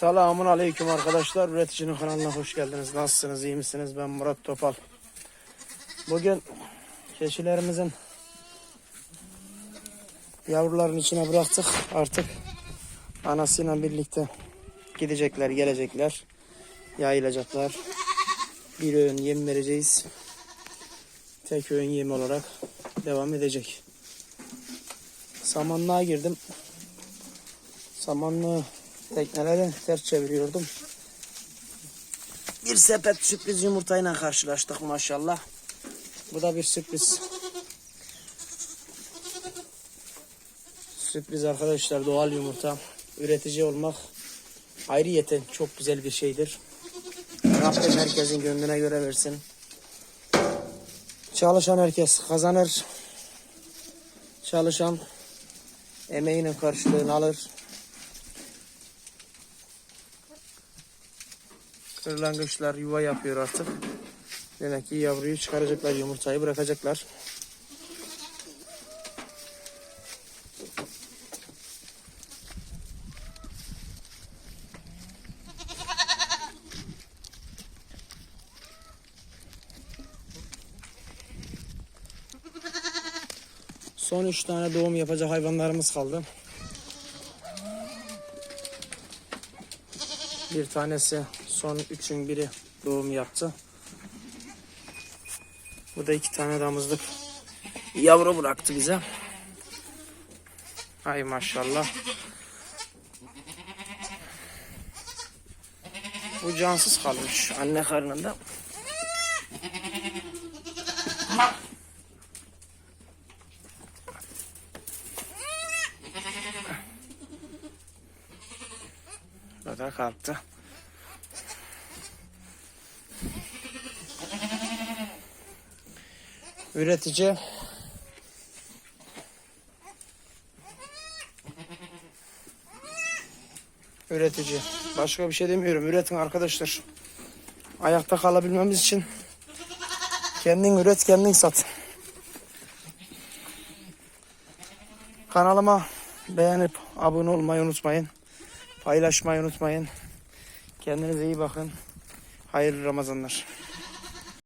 Selamun Aleyküm arkadaşlar. Üreticinin kanalına hoş geldiniz. Nasılsınız? iyi misiniz? Ben Murat Topal. Bugün keçilerimizin yavruların içine bıraktık. Artık anasıyla birlikte gidecekler, gelecekler. Yayılacaklar. Bir öğün yem vereceğiz. Tek öğün yem olarak devam edecek. Samanlığa girdim. Samanlığı tekneleri ters çeviriyordum. Bir sepet sürpriz yumurtayla karşılaştık maşallah. Bu da bir sürpriz. Sürpriz arkadaşlar doğal yumurta. Üretici olmak ayrıyeten çok güzel bir şeydir. Rabbim herkesin gönlüne göre versin. Çalışan herkes kazanır. Çalışan emeğinin karşılığını alır. Kırlangıçlar yuva yapıyor artık. Demek ki yavruyu çıkaracaklar, yumurtayı bırakacaklar. Son üç tane doğum yapacak hayvanlarımız kaldı. Bir tanesi son üçün biri doğum yaptı. Bu da iki tane damızlık yavru bıraktı bize. Ay maşallah. Bu cansız kalmış anne karnında. Bu da kalktı. Üretici Üretici. Başka bir şey demiyorum. Üretin arkadaşlar. Ayakta kalabilmemiz için kendin üret, kendin sat. Kanalıma beğenip abone olmayı unutmayın. Paylaşmayı unutmayın. Kendinize iyi bakın. Hayırlı Ramazanlar.